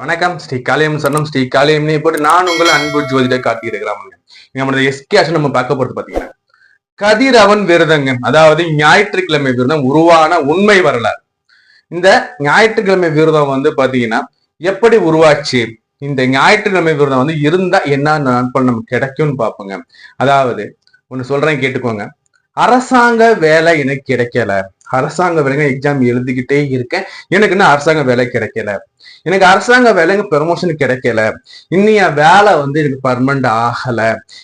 வணக்கம். ஸ்ரீ காளியம் சன்னம் ஸ்ரீ காளியம்னே போட்டு நான் உங்களை அன்பு ஜோதிட காட்டியிருக்கிறாங்க நம்மளோட எஸ்கேஷன் நம்ம பார்க்க போறது பாத்தீங்கன்னா கதிரவன் விரதங்க அதாவது ஞாயிற்றுக்கிழமை விரதம் உருவான உண்மை வரலாறு. இந்த ஞாயிற்றுக்கிழமை விரதம் வந்து பாத்தீங்கன்னா எப்படி உருவாச்சு? இந்த ஞாயிற்றுக்கிழமை விரதம் வந்து இருந்தா என்ன நண்பன் நமக்கு கிடைக்கும்னு பார்ப்போங்க. அதாவது ஒண்ணு சொல்றேன் கேட்டுக்கோங்க. அரசாங்க வேலை எனக்கு கிடைக்கல. அரசாங்க வேலைங்க எக்ஸாம் எழுதிக்கிட்டே இருக்கேன். எனக்கு இன்னும் அரசாங்க வேலை கிடைக்கல. எனக்கு அரசாங்க வேலைங்க ப்ரமோஷன் கிடைக்கல. இன்னும் என் வேலை வந்து எனக்கு பர்மனண்ட் ஆகல.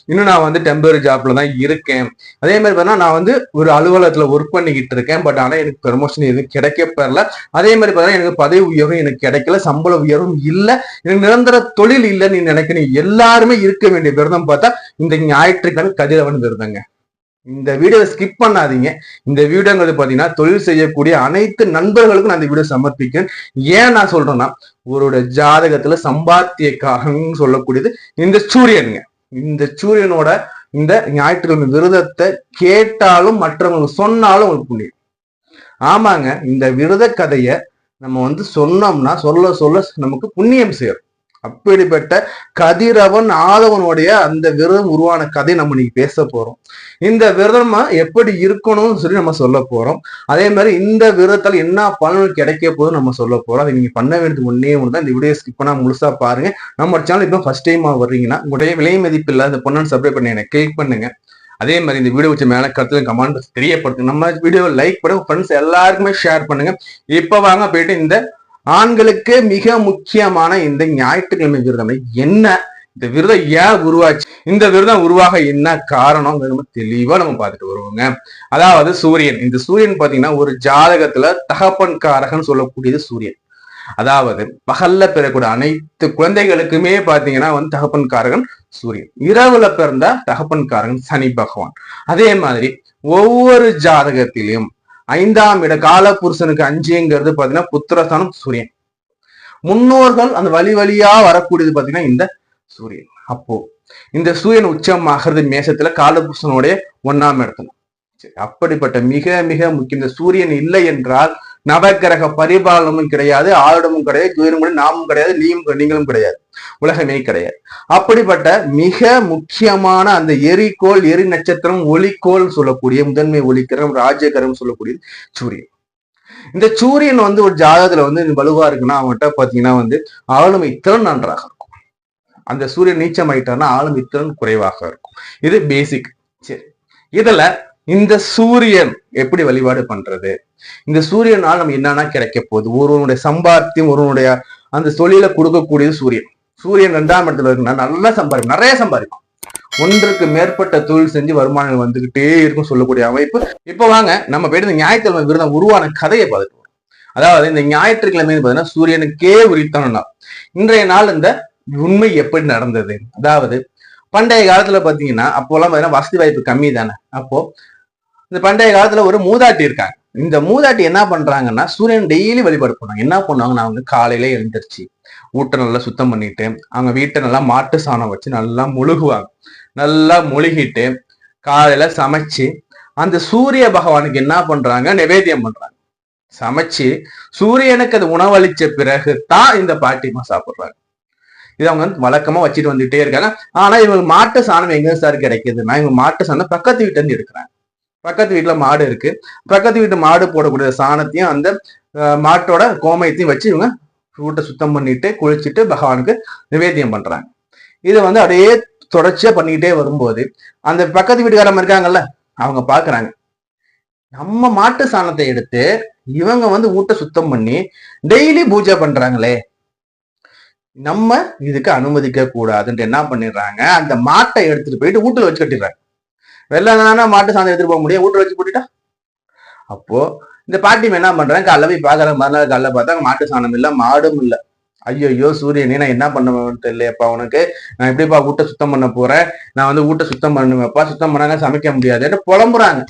இன்னும் நான் வந்து டெம்பரரி ஜாப்ல தான் இருக்கேன். அதே மாதிரி பார்த்தா நான் வந்து ஒரு அலுவலகத்துல ஒர்க் பண்ணிக்கிட்டு இருக்கேன். பட் ஆனா எனக்கு ப்ரமோஷன் எதுவும் கிடைக்க பெறல. அதே மாதிரி பார்த்தா எனக்கு பதவி உயர்வும் எனக்கு கிடைக்கல. சம்பள உயர்வும் இல்லை. எனக்கு நிரந்தர தொழில் இல்லைன்னு நினைக்கிறேன் எல்லாருமே இருக்க வேண்டிய விரதம் பார்த்தா இந்த ஞாயிற்றுக்கிழமை கதிரவன் விரதங்க. இந்த வீடியோவை ஸ்கிப் பண்ணாதீங்க. இந்த வீடியோங்கிறது பார்த்தீங்கன்னா தொழில் செய்யக்கூடிய அனைத்து நண்பர்களுக்கும் நான் இந்த வீடியோ சமர்ப்பிக்கிறேன். ஏன் நான் சொல்றேன்னா ஒருவருடைய ஜாதகத்துல சம்பாத்தியக்காக சொல்லக்கூடியது இந்த சூரியனுங்க. இந்த சூரியனோட இந்த ஞாயிற்றுக்கிழமை விரதத்தை கேட்டாலும் மற்றவங்களுக்கு சொன்னாலும் உங்களுக்கு புண்ணியம். ஆமாங்க இந்த விரத கதையை நம்ம வந்து சொன்னோம்னா சொல்ல சொல்ல நமக்கு புண்ணியம் சேரும். அப்படிப்பட்ட கதிரவன் ஆதவனுடைய அந்த விரதம் உருவான கதை நம்ம இன்னைக்கு பேச போறோம். இந்த விரதம் எப்படி இருக்கணும்னு சொல்லி நம்ம சொல்ல போறோம். அதே மாதிரி இந்த விரதத்தால் என்ன பலன்கள் கிடைக்க போதும் நம்ம சொல்ல போறோம். அதை நீங்க பண்ண வேண்டியது ஒன்னே ஒன்று தான் இந்த வீடியோ ஸ்கிப் பண்ணா முழுசா பாருங்க. நம்ம சேனல் இப்போ ஃபர்ஸ்ட் டைமா வர்றீங்கன்னா உங்களுடைய விலை மதிப்பு இல்லாத பொண்ணு சப்ஸ்கிரைப் பண்ணி எனக்கு கிளிக் பண்ணுங்க. அதே மாதிரி இந்த வீடியோ வச்ச மேல கருத்து கமெண்ட் தெரியப்படுத்துங்க. நம்ம வீடியோ லைக் பண்ணுங்க. ஃப்ரெண்ட்ஸ் எல்லாருக்குமே ஷேர் பண்ணுங்க. இப்போ வாங்க போயிட்டு இந்த ஆண்களுக்கு மிக முக்கியமான இந்த ஞாயிற்றுக்கிழமை விரதம் என்ன? இந்த விரதம் ஏன் உருவாச்சு? இந்த விரதம் உருவாக என்ன காரணம் நம்ம தெளிவா நம்ம பார்த்துட்டு வருவோங்க. அதாவது சூரியன். இந்த சூரியன் பாத்தீங்கன்னா ஒரு ஜாதகத்துல தகப்பன் காரகன் சொல்லக்கூடியது சூரியன். அதாவது பகல்ல பிறக்கூடிய அனைத்து குழந்தைகளுக்குமே பாத்தீங்கன்னா வந்து தகப்பன் காரகன் சூரியன். இரவுல பிறந்த தகப்பன் காரகன் சனி பகவான். அதே மாதிரி ஒவ்வொரு ஜாதகத்திலும் ஐந்தாம் இட கால புருஷனுக்கு அஞ்சுங்கிறது பாத்தீங்கன்னா புத்திரஸ்தானம் சூரியன். முன்னோர்கள் அந்த வழி வழியா வரக்கூடியது பாத்தீங்கன்னா இந்த சூரியன். அப்போ இந்த சூரியன் உச்சம் ஆகிறது மேசத்துல காலபுருஷனுடைய ஒன்னாம் இடத்துல. சரி அப்படிப்பட்ட மிக மிக முக்கிய இந்த சூரியன் இல்லை என்றால் நவக்கிரக பரிபாலனமும் கிடையாது ஆளுடமும் கிடையாது ஜோதிடமும் நாமும் கிடையாது நீயும் நீங்களும் கிடையாது. உலகமே கிடையாது. அப்படிப்பட்ட மிக முக்கியமான அந்த எரிகோள் எரி நட்சத்திரம் ஒளிக்கோள் சொல்லக்கூடிய முதன்மை ஒளிக்கிரம் ராஜகரம் சொல்லக்கூடியது சூரியன். இந்த சூரியன் வந்து ஒரு ஜாதகத்துல வந்து வலுவா இருக்குன்னா அவன்கிட்ட பாத்தீங்கன்னா வந்து ஆளுமை திறன் நன்றாக இருக்கும். அந்த சூரியன் நீச்சம் ஆயிட்டான்னா ஆளுமை திறன் குறைவாக இருக்கும். இது பேசிக் சரி. இதுல இந்த சூரியன் எப்படி வழிபாடு பண்றது? இந்த சூரியனால் நம்ம என்னன்னா கிடைக்க போகுது? ஒருவனுடைய சம்பாத்தியம் ஒருவனுடைய அந்த தொழில கொடுக்கக்கூடியது சூரியன். சூரியன் ரெண்டாம் இடத்துல இருக்குன்னா நல்லா சம்பாதிக்கும் நிறைய சம்பாதிக்கும் ஒன்றுக்கு மேற்பட்ட தொழில் செஞ்சு வருமானம் வந்துகிட்டே இருக்கும் சொல்லக்கூடிய அமைப்பு. இப்ப வாங்க நம்ம போயிட்டு இந்த ஞாயிற்றுக்கிழமை விருதம் உருவான கதையை பார்த்துட்டு அதாவது இந்த ஞாயிற்றுக்கிழமை பார்த்தீங்கன்னா சூரியனுக்கே உரித்தான நாள் இன்றைய நாள் இந்த உண்மை எப்படி நடந்தது? அதாவது பண்டைய காலத்துல பாத்தீங்கன்னா அப்போலாம் பாத்தீங்கன்னா வசதி வாய்ப்பு கம்மி தானே அப்போ இந்த பண்டைய காலத்துல ஒரு மூதாட்டி இருக்காங்க. இந்த மூதாட்டி என்ன பண்றாங்கன்னா சூரியன் டெய்லி வழிபாடு பண்ணுவாங்க என்ன பண்ணுவாங்கன்னா அவங்க காலையில எழுந்திருச்சு வீட்டை நல்லா சுத்தம் பண்ணிட்டு அவங்க வீட்டை நல்லா மாட்டு சாணம் வச்சு நல்லா முழுகுவாங்க. நல்லா முழுகிட்டு காலையில சமைச்சு அந்த சூரிய பகவானுக்கு என்ன பண்றாங்க நிவேதியம் பண்றாங்க. சமைச்சு சூரியனுக்கு அது உணவளிச்ச பிறகு தான் இந்த பாட்டிமா சாப்பிடுறாங்க. இது அவங்க வந்து வழக்கமா வச்சுட்டு வந்துட்டே இருக்காங்க. ஆனா இவங்க மாட்டு சாணம் எங்க சார் கிடைக்குதுன்னா இவங்க மாட்டு சாணம் பக்கத்து வீட்டுல இருந்து எடுக்கிறாங்க. பக்கத்து வீட்டில் மாடு இருக்கு. பக்கத்து வீட்டு மாடு போடக்கூடிய சாணத்தையும் அந்த மாட்டோட கோமயத்தையும் வச்சு இவங்க வீட்டை சுத்தம் பண்ணிட்டு குளிச்சுட்டு பகவானுக்கு நிவேத்தியம் பண்றாங்க. இதை வந்து அப்படியே தொடர்ச்சியா பண்ணிக்கிட்டே வரும்போது அந்த பக்கத்து வீட்டுக்காரங்க இருக்காங்கல்ல அவங்க பாக்குறாங்க. நம்ம மாட்டு சாணத்தை எடுத்து இவங்க வந்து வீட்டை சுத்தம் பண்ணி டெய்லி பூஜை பண்றாங்களே. நம்ம இதுக்கு அனுமதிக்க கூடாதுன்ட்டு என்ன பண்ணிடுறாங்க? அந்த மாட்டை எடுத்துட்டு போயிட்டு வீட்டுல வச்சு கட்டிடுறாங்க. வெள்ளம் மாட்டு சாணம் எடுத்துட்டு போக முடியும். வீட்டில் வச்சு போட்டுட்டா? அப்போ இந்த பாட்டி என்ன பண்றாங்க காலைல போய் பாக்குற மறுநாள் காலைல பார்த்தா மாட்டு சாணம் இல்ல மாடும் இல்ல. ஐயோ சூரியனே நான் என்ன பண்ணுவேன்னு தெரியலையப்பா உனக்கு. நான் எப்படிப்பா வீட்டை சுத்தம் பண்ண போறேன்? நான் வந்து வீட்டை சுத்தம் பண்ணுவேன்ப்பா சுத்தம் பண்ணாங்க சமைக்க முடியாது புலம்புறாங்க.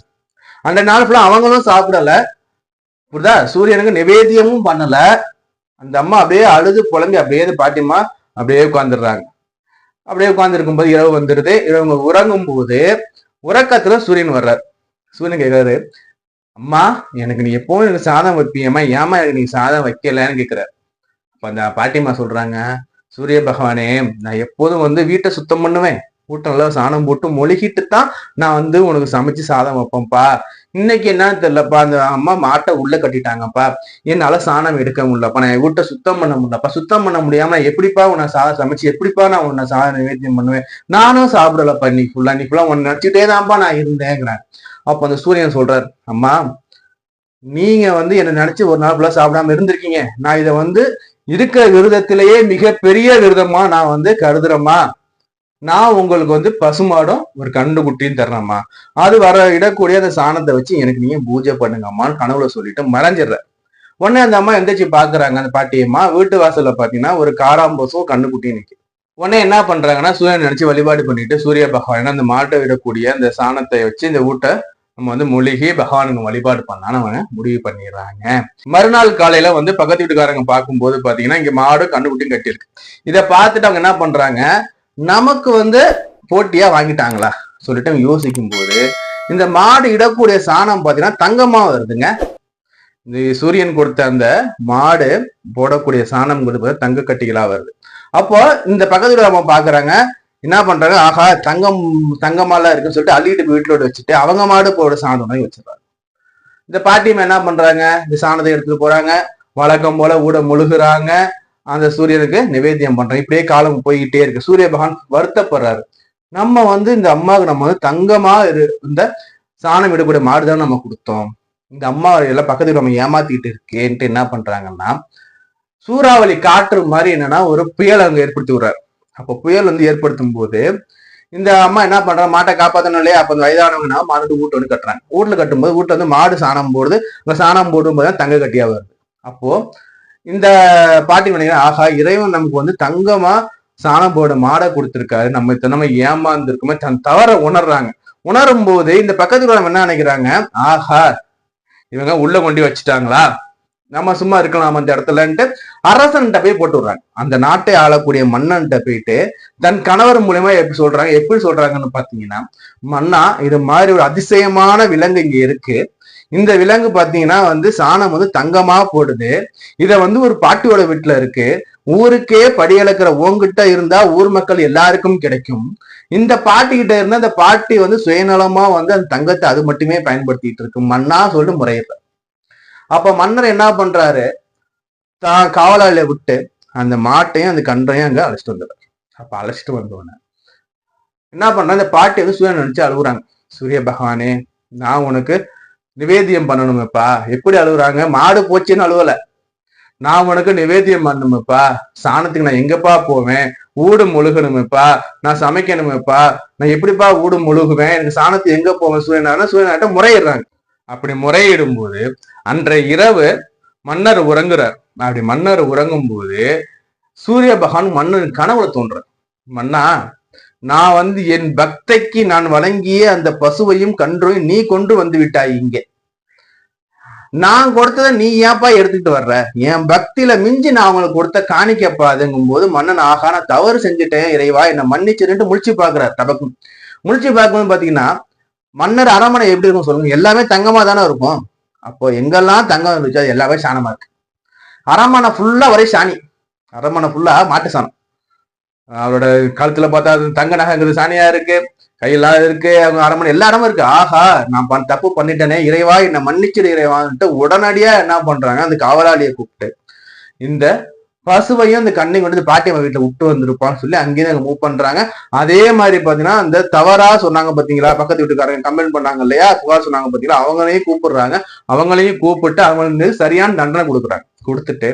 அந்த நாள் ஃபுல்லா அவங்களும் சாப்பிடல. புரியுதா சூரியனுக்கு நிவேத்தியமும் பண்ணல. அந்த அம்மா அப்படியே அழுது புலம்பி அப்படியே பாட்டிமா அப்படியே உட்காந்துடுறாங்க அப்படியே உட்கார்ந்து இருக்கும்போது இரவு வந்துடுது. இவங்க உறங்கும் போது உறக்கத்துல சூரியன் வர்றார். சூரியன் கேட்கிறாரு அம்மா எனக்கு நீ எப்பவும் எனக்கு சாதம் வைப்பியம்மா ஏமா எனக்கு நீ சாதம் வைக்கலன்னு கேட்கிறார் அப்ப அந்த பாட்டிமா சொல்றாங்க சூரிய பகவானே நான் எப்போதும் வந்து வீட்டை சுத்தம் பண்ணுவேன். வீட்டை நல்லா சாணம் போட்டு மொழிகிட்டு தான் நான் வந்து உனக்கு சமைச்சு சாதம் வைப்பேன்ப்பா. இன்னைக்கு என்னன்னு தெரியலப்பா. அந்த அம்மா மாட்டை உள்ள கட்டிட்டாங்கப்பா. என்னால சாணம் எடுக்க முடியலப்பா. நான் வீட்டை சுத்தம் பண்ண முடியலப்பா. சுத்தம் பண்ண முடியாம எப்படிப்பா உன்னை சாதம் சமைச்சு எப்படிப்பா நான் உன்னை சாதம் நிவேத்தியம் பண்ணுவேன்? நானும் சாப்பிடலப்பா நீ ஃபுல்லா நீ ஃபுல்லா உன்னை நினைச்சிட்டே தான்ப்பா நான் இருந்தேங்கிறேன் அப்ப அந்த சூரியன் சொல்றார் அம்மா நீங்க வந்து என்ன நினைச்சு ஒரு நாள் ஃபுல்லா சாப்பிடாம இருந்திருக்கீங்க. நான் இதை வந்து இருக்கிற விரதத்திலேயே மிகப்பெரிய விரதமா நான் வந்து கருதுறேம்மா. நான் உங்களுக்கு வந்து பசுமாடும் ஒரு கண்டு குட்டியும் தர்றேம்மா. அது வர இடக்கூடிய அந்த சாணத்தை வச்சு எனக்கு நீங்க பூஜை பண்ணுங்கம்மான்னு கனவுல சொல்லிட்டு மறைஞ்சிடுற உடனே அந்த அம்மா எந்திரிச்சு பாக்குறாங்க அந்த பாட்டியம்மா. வீட்டு வாசல்ல பாத்தீங்கன்னா ஒரு காராம்பசும் கண்ணு குட்டியும் உடனே என்ன பண்றாங்கன்னா சூரியன் நினைச்சு வழிபாடு பண்ணிட்டு சூரிய பகவான் அந்த மாட்டை விடக்கூடிய அந்த சாணத்தை வச்சு இந்த வீட்டை நம்ம வந்து மூலிகை பகவானுக்கு வழிபாடு பண்ணலாம்னு அவங்க முடிவு பண்ணிடுறாங்க. மறுநாள் காலையில வந்து பக்கத்து வீட்டுக்காரங்க பார்க்கும்போது பாத்தீங்கன்னா இங்க மாடு கண்ணுக்குட்டியும் கட்டியிருக்கு. இதை பார்த்துட்டு அவங்க என்ன பண்றாங்க நமக்கு வந்து போட்டியா வாங்கிட்டாங்களா? சொல்லிட்டு யோசிக்கும் போது இந்த மாடு இடக்கூடிய சாணம் பார்த்தீங்கன்னா தங்கமா வருதுங்க. இந்த சூரியன் கொடுத்த அந்த மாடு போடக்கூடிய சாணம் கொடுப்பது தங்க கட்டிகளா வருது. அப்போ இந்த பக்கத்துல நம்ம பாக்குறாங்க என்ன பண்றாங்க? ஆஹா தங்கம் தங்கமாலாம் இருக்குன்னு சொல்லிட்டு அள்ளிட்டு வீட்டிலோடு வச்சுட்டு அவங்க மாடு போட சாணம் வாங்கி வச்சிடறாங்க இந்த பாட்டியம் என்ன பண்றாங்க? இந்த சாணத்தை எடுத்துட்டு போறாங்க. வழக்கம் போல ஊட முழுகுறாங்க. அந்த சூரியனுக்கு நிவேத்தியம் பண்றோம். இப்படியே காலம் போய்கிட்டே இருக்கு. சூரிய பகவான் வருத்தப்படுறாரு. நம்ம வந்து இந்த அம்மாவுக்கு நம்ம வந்து தங்கமா இரு இந்த சாணம் விடக்கூடிய மாடுதான் நம்ம கொடுத்தோம். இந்த அம்மா எல்லாம் பக்கத்துல நம்ம ஏமாத்திட்டு இருக்கேன்ட்டு என்ன பண்றாங்கன்னா சூறாவளி காற்று மாதிரி என்னன்னா ஒரு புயல் அங்க ஏற்படுத்தி விடுறாரு. அப்போ புயல் வந்து ஏற்படுத்தும் போது இந்த அம்மா என்ன பண்றாங்க மாட்டை காப்பாத்தணும் இல்லையா அப்ப வயதானவங்கன்னா மாடு வீட்டு வந்து கட்டுறாங்க. வீட்டுல கட்டும்போது வீட்டுல வந்து மாடு சாணம் போடுது. அந்த சாணம் போடும் போது தங்க கட்டியா வருது. அப்போ இந்த பாட்டி மணிகள் ஆகா இறைவன் நமக்கு வந்து தங்கமா சாணம் போட மாடை கொடுத்திருக்காரு. நம்ம நம்ம ஏமாந்துருக்குமே தன் தவற உணர்றாங்க. உணரும் போது இந்த பக்கத்துல நம்ம என்ன நினைக்கிறாங்க? ஆஹா இவங்க உள்ள கொண்டு வச்சுட்டாங்களா? நம்ம சும்மா இருக்கலாம் அந்த இடத்துலன்ட்டு அரசன்கிட்ட போய் போட்டு விடுறாங்க. அந்த நாட்டை ஆளக்கூடிய மன்னன்கிட்ட போயிட்டு தன் கணவர் மூலியமா எப்படி சொல்றாங்க எப்படி சொல்றாங்கன்னு பாத்தீங்கன்னா மன்னா இது மாதிரி ஒரு அதிசயமான விலங்கு இங்க இருக்கு. இந்த விலங்கு பாத்தீங்கன்னா வந்து சாணம் வந்து தங்கமா போடுது. இத வந்து ஒரு பாட்டியோட வீட்டுல இருக்கு. ஊருக்கே படியளக்கிற ஓங்கிட்ட இருந்தா ஊர் மக்கள் எல்லாருக்கும் கிடைக்கும். இந்த பாட்டி கிட்ட இருந்தா அந்த பாட்டி வந்து சுயநலமா வந்து அந்த தங்கத்தை அது மட்டுமே பயன்படுத்திட்டு இருக்கு. மன்னா சொல்லிட்டு முறையிடுற அப்ப மன்னர் என்ன பண்றாரு? தான் காவலாளிய விட்டு அந்த மாட்டையும் அந்த கன்றையும் அங்க அழைச்சிட்டு வந்துடுறாரு. அப்ப அழைச்சிட்டு வந்தோடனே என்ன பண்ற அந்த பாட்டி வந்து சூரியன் நினைச்சு அழுகுறாங்க. சூரிய பகவானே நான் உனக்கு நிவேதியம் பண்ணணுமேப்பா. எப்படி அழுகுறாங்க மாடு போச்சுன்னு அழுவல. நான் உனக்கு நிவேதியம் பண்ணணுமேப்பா. சாணத்துக்கு நான் எங்கப்பா போவேன்? ஊடு முழுகணுமேப்பா. நான் சமைக்கணுமேப்பா. நான் எப்படிப்பா ஊடு முழுகுவேன்? எனக்கு சாணத்து எங்க போவேன்? சூரியனான சூரியனாட்ட முறையிடுறாங்க. அப்படி முறையிடும் போது அன்றைய இரவு மன்னர் உறங்குறார். அப்படி மன்னர் உறங்கும் போது சூரிய பகவான் மன்னன் கனவுல தோன்றார். மன்னா நான் வந்து என் பக்தைக்கு நான் வழங்கிய அந்த பசுவையும் கன்றையும் நீ கொண்டு வந்து விட்டாய் இங்கே. நான் கொடுத்ததை நீ ஏன்பா எடுத்துக்கிட்டு வர்ற? என் பக்தியில மிஞ்சி நான் அவங்களுக்கு கொடுத்த காணிக்கப்பாதுங்கும் போது மன்னன் ஆகா நான் தவறு செஞ்சுட்டேன் இறைவா. என்னை மன்னிச்சிருன்ட்டு முழிச்சு பாக்குறார் தபக்கும். முழிச்சு பார்க்கும்போது பாத்தீங்கன்னா மன்னர் அரண்மனை எப்படி இருக்கும் சொல்லுங்க? எல்லாமே தங்கமா தானே இருக்கும். அப்போ எங்கெல்லாம் தங்கம் இருந்துச்சு அது எல்லாமே சாணமா இருக்கு. அரண்மனை ஃபுல்லா ஒரே சாணி. அரண்மனை ஃபுல்லா மாட்டு சாணம். அவரோட கழுத்துல பார்த்தா அது தங்க நகைங்கிறது சாணியா இருக்கு கையெல்லாம் இருக்கு அவங்க அரண்மனை எல்லா இடமும் இருக்கு. ஆஹா நான் பண் தப்பு பண்ணிட்டேனே இறைவா என்னை மன்னிச்சிடு இறைவான்ட்டு உடனடியா என்ன பண்றாங்க அந்த காவலாளியை கூப்பிட்டு இந்த பசுவையும் அந்த கண்ணை கொண்டு வந்து பாட்டியம்மா வீட்டுல விட்டு வந்திருப்பான்னு சொல்லி அங்கேயே அங்க மூவ் பண்றாங்க. அதே மாதிரி பாத்தீங்கன்னா அந்த தவறா சொன்னாங்க பாத்தீங்களா பக்கத்து வீட்டுக்காரங்க கம்ப்ளைண்ட் பண்ணாங்க இல்லையா புகார் சொன்னாங்க பாத்தீங்களா அவங்களையும் கூப்பிடுறாங்க. அவங்களையும் கூப்பிட்டு அவங்களுக்கு சரியான தண்டனை கொடுக்குறாங்க. கொடுத்துட்டு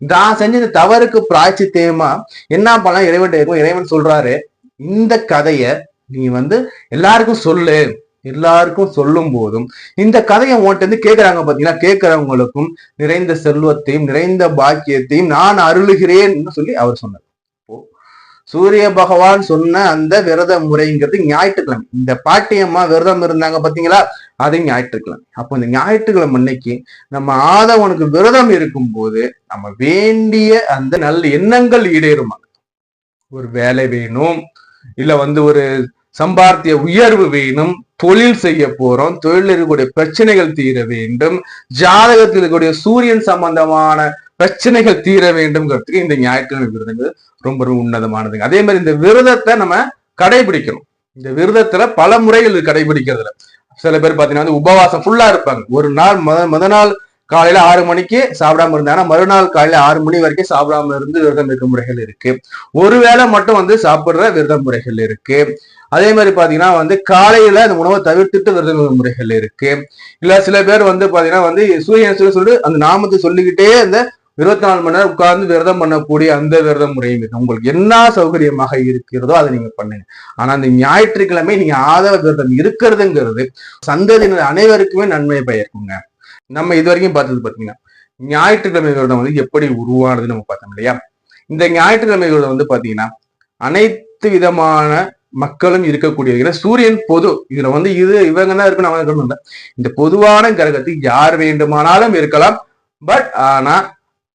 நான் செஞ்ச இந்த தவறுக்கு பிராய்ச்சித்தேமா என்ன பண்ணலாம்? இறைவன் இருக்கும் இறைவன் சொல்றாரு இந்த கதைய நீ வந்து எல்லாருக்கும் சொல்லு. எல்லாருக்கும் சொல்லும் போதும் இந்த கதையை உன்கிட்ட இருந்து கேட்கறாங்க பாத்தீங்களா? நிறைந்த செல்வத்தையும் நிறைந்த பாக்கியத்தையும் நான் அருளுகிறேன் சொல்லி அவர் சொன்னார். சூரிய பகவான் சொன்ன அந்த விரத முறைங்கிறது ஞாயிற்றுக்கிழமை. இந்த பாட்டியம்மா விரதம் இருந்தாங்க பாத்தீங்களா? அது ஞாயிற்றுக்கிழமை. அப்போ இந்த ஞாயிற்றுக்கிழமை அன்னைக்கு நம்ம ஆதவனுக்கு விரதம் இருக்கும் போது நம்ம வேண்டிய அந்த நல்ல எண்ணங்கள் ஈடேறுமா? ஒரு வேலை வேணும் இல்ல வந்து ஒரு சம்பாத்திய உயர்வு வேணும் தொழில் செய்ய போறோம் தொழில் இருக்கக்கூடிய பிரச்சனைகள் தீர வேண்டும் ஜாதகத்தில் இருக்கக்கூடிய சூரியன் சம்பந்தமான பிரச்சனைகள் தீர வேண்டும்ங்கிறதுக்கு இந்த ஞாயிற்றுக்கிழமை விரதங்கள் ரொம்ப ரொம்ப உன்னதமானதுங்க. அதே மாதிரி இந்த விரதத்தை நம்ம கடைபிடிக்கணும். இந்த விரதத்துல பல முறைகள் இருக்கு கடைபிடிக்கிறதுல. சில பேர் பாத்தீங்கன்னா வந்து உபவாசம் ஃபுல்லா இருப்பாங்க. ஒரு நாள் முத முத நாள் காலையில ஆறு மணிக்கு சாப்பிடாம இருந்தாங்கன்னா மறுநாள் காலையில ஆறு மணி வரைக்கும் சாப்பிடாம இருந்து விரதம் இருக்க முறைகள் இருக்கு. ஒருவேளை மட்டும் வந்து சாப்பிடுற விரத முறைகள் இருக்கு. அதே மாதிரி பாத்தீங்கன்னா வந்து காலையில அந்த உணவை தவிர்த்துட்டு விரத முறைகள் இருக்கு. இல்ல சில பேர் வந்து பாத்தீங்கன்னா வந்து சூரியன் சொல்லி சொல்லிட்டு அந்த நாமத்தை சொல்லிக்கிட்டே அந்த இருபத்தி நாலு மணி நேரம் உட்கார்ந்து விரதம் பண்ணக்கூடிய அந்த விரத முறையும் இருக்கு உங்களுக்கு என்ன சௌகரியமாக இருக்கிறதோ அதை நீங்க பண்ணுங்க. ஆனா அந்த ஞாயிற்றுக்கிழமை நீங்க ஆதவ விரதம் இருக்கிறதுங்கிறது சந்ததியினர் அனைவருக்குமே நன்மை பயக்குங்க. நம்ம இது வரைக்கும் பார்த்தது பாத்தீங்கன்னா ஞாயிற்றுக்கிழமை விரதம் வந்து எப்படி உருவானதுன்னு நம்ம பார்த்தோம் இல்லையா? இந்த ஞாயிற்றுக்கிழமை விரதம் வந்து பாத்தீங்கன்னா அனைத்து விதமான மக்களும் இருக்கக்கூடிய ஏன்னா சூரியன் பொது. இதுல வந்து இது இவங்க தான் இருக்கணும் அவங்க இல்லை. இந்த பொதுவான கிரகத்துக்கு யார் வேண்டுமானாலும் இருக்கலாம். பட் ஆனா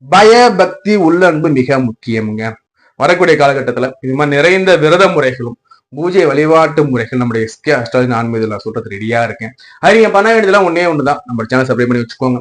பயபக்தி உள்ளன்பு மிக முக்கியம்ங்க. வரக்கூடிய காலகட்டத்துல இது மாதிரி நிறைந்த விரத முறைகளும் பூஜை வழிபாட்டு முறைகள் நம்முடைய எஸ்கே அஸ்ட்ராலஜி ஆன்மீகத்தில் சொல்றது ரெடியா இருக்கேன். அது நீங்க பண்ண வேண்டியதெல்லாம் ஒன்னே ஒண்ணுதான். நம்ம சேனல் சப்ஸ்கிரைப் பண்ணி வச்சுக்கோங்க.